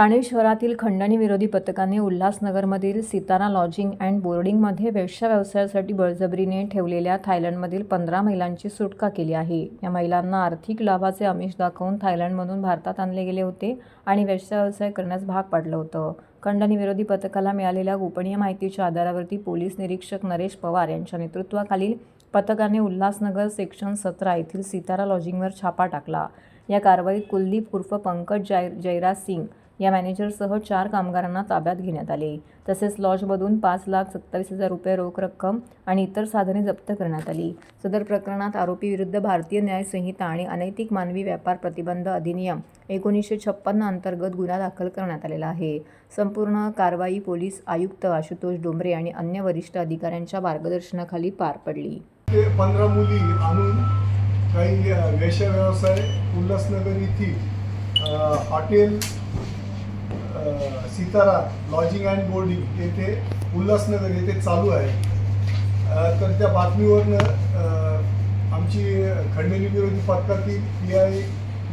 ठाणे शहरातील खंडणी विरोधी पथकाने उल्हासनगरमधील सितारा लॉजिंग अँड बोर्डिंगमध्ये वेश्या व्यवसायासाठी बळजबरीने ठेवलेल्या थायलंडमधील पंधरा महिलांची सुटका केली आहे. या महिलांना आर्थिक लाभाचे आमिष दाखवून थायलंडमधून भारतात आणले गेले होते आणि वेश्या व्यवसाय करण्यास भाग पाडलं होतं. खंडणी विरोधी पथकाला मिळालेल्या गोपनीय माहितीच्या आधारावरती पोलीस निरीक्षक नरेश पवार यांच्या नेतृत्वाखालील पथकाने उल्हासनगर सेक्शन सतरा येथील सितारा लॉजिंगवर छापा टाकला. या कारवाईत कुलदीप उर्फ पंकज जय जयराज सिंग या मॅनेजरसह चार कामगारांना ताब्यात घेण्यात आले. तसेच लॉजमधून पाच लाख सत्तावीस हजार रुपये रोख रक्कम आणि इतर साधने जप्त करण्यात आली. सदर प्रकरणात आरोपी विरुद्ध भारतीय न्याय संहिता आणि अनैतिक मानवी व्यापार प्रतिबंध अधिनियम एकोणीसशे छप्पन्न अंतर्गत गुन्हा दाखल करण्यात आलेला आहे. संपूर्ण कारवाई पोलीस आयुक्त आशुतोष डोंबरे आणि अन्य वरिष्ठ अधिकाऱ्यांच्या मार्गदर्शनाखाली पार पडली. पंधरा मुली आणून काही व्यवसाय उल्हासनगर येथील hotel Sitara lodging and boarding येथे उल्हासनगर येथे चालू आहे. तर त्या बातमीवरनं आमची खंडणी विरोधी पथकातील P I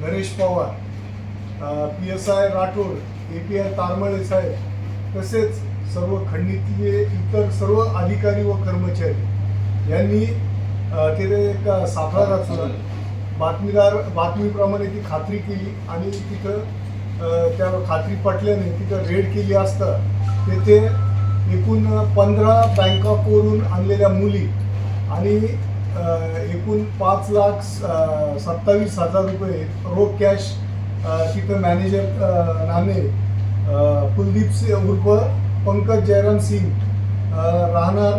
Naresh Pawar P S I Rathod A P I Tarmale साहेब तसेच सर्व खंडणीतले इतर सर्व अधिकारी व कर्मचारी यांनी तिथे एक सापळा रचला बातमीदार बातमीप्रमाणे ती खात्री केली आणि तिथं त्या खात्री पटल्याने तिथं रेड केली असता तेथे एकूण पंधरा बँकावरून आणलेल्या मुली आणि एकूण पाच लाख सत्तावीस हजार रुपये रोख कॅश तिथं मॅनेजर अ, नामे कुलदीप सिंग उर्फ पंकज जयराम सिंग राहणार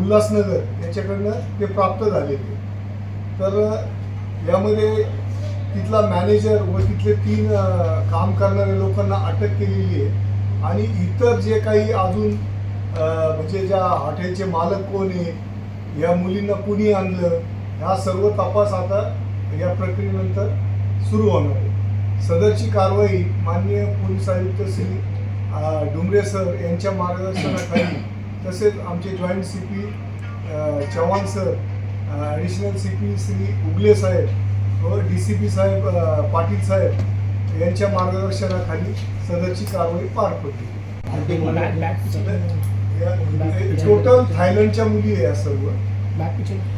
उल्हासनगर याच्याकडनं ते प्राप्त झालेले. तर यामध्ये तिथला मॅनेजर व तिथले तीन काम करणाऱ्या लोकांना अटक केलेली आहे. आणि इतर जे काही अजून म्हणजे ज्या हॉटेलचे मालक कोण आहे या मुलींना कुणी आणलं ह्या सर्व तपास आता या प्रक्रियेनंतर सुरू होणार आहे. सदरची कारवाई माननीय पोलीस आयुक्त श्री डुमरे सर यांच्या मार्गदर्शनाखाली तसेच आमचे joint C P Chavan sir additional C P Shri Ugale साहेब व डी सी पी साहेब पाटील साहेब यांच्या मार्गदर्शनाखाली सदरची कारवाई पार पडली. टोटल थायलंडच्या मुली आहे या सर्व.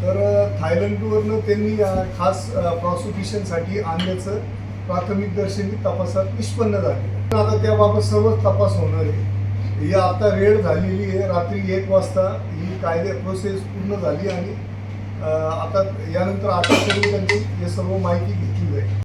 तर थायलंडवरनं त्यांनी खास प्रॉसिक्युशनसाठी आणल्याचं प्राथमिक दर्शनी तपासात निष्पन्न झाले आता त्याबाबत सर्वच तपास होणार आहे. ही आता रेड झालेली आहे. रात्री एक वाजता ही कायदे प्रोसेस पूर्ण झाली आणि आता यानंतर आता त्यांची हे सर्व माहिती घेतली जाईल